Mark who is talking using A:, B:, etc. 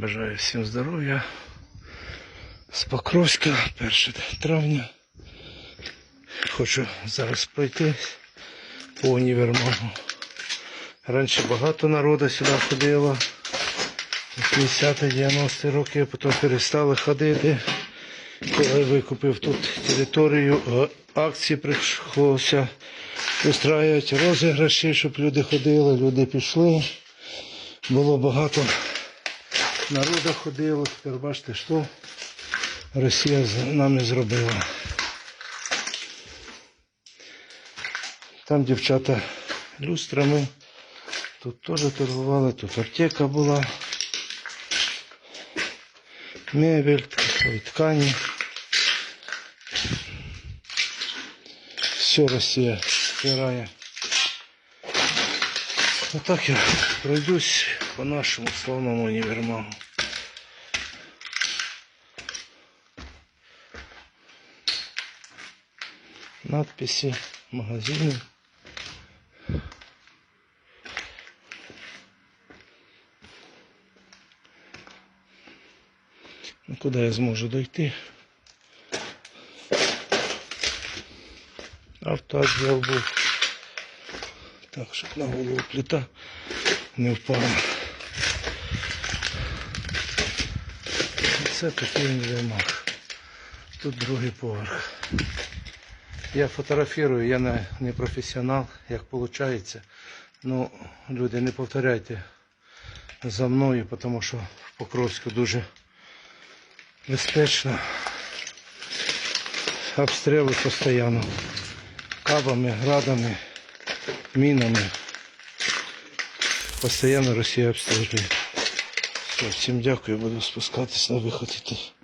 A: Бажаю всім здоров'я. З Покровська, 1 травня. Хочу зараз пройти по універмагу. Раніше багато народу сюди ходило. 50-90 роки, потім перестали ходити. Коли викупив тут територію, е, акції прийшлося устраювати розіграші, щоб люди ходили, люди пішли. Було багато народу ходило. Тепер бачите, що Росія з нами зробила. Там дівчата люстрами. Тут теж торгували, тут аптека була. Мебель, ткані. Все Росія збирає. Отак я пройдусь по нашому славному універмагу. Надписи, магазини. Ну, куди я зможу дойти? Автоотдел був. Так, щоб на голову плита не впала. Це такий універмаг. Тут другий поверх. Я фотографірую, я не, не професіонал, як виходить. Ну, люди, не повторяйте за мною, тому що в Покровську дуже безпечно. Обстріли постійно. Кабами, градами, мінами. Постійно Росія обстрілює. Всім дякую, буду спускатись на виход іти.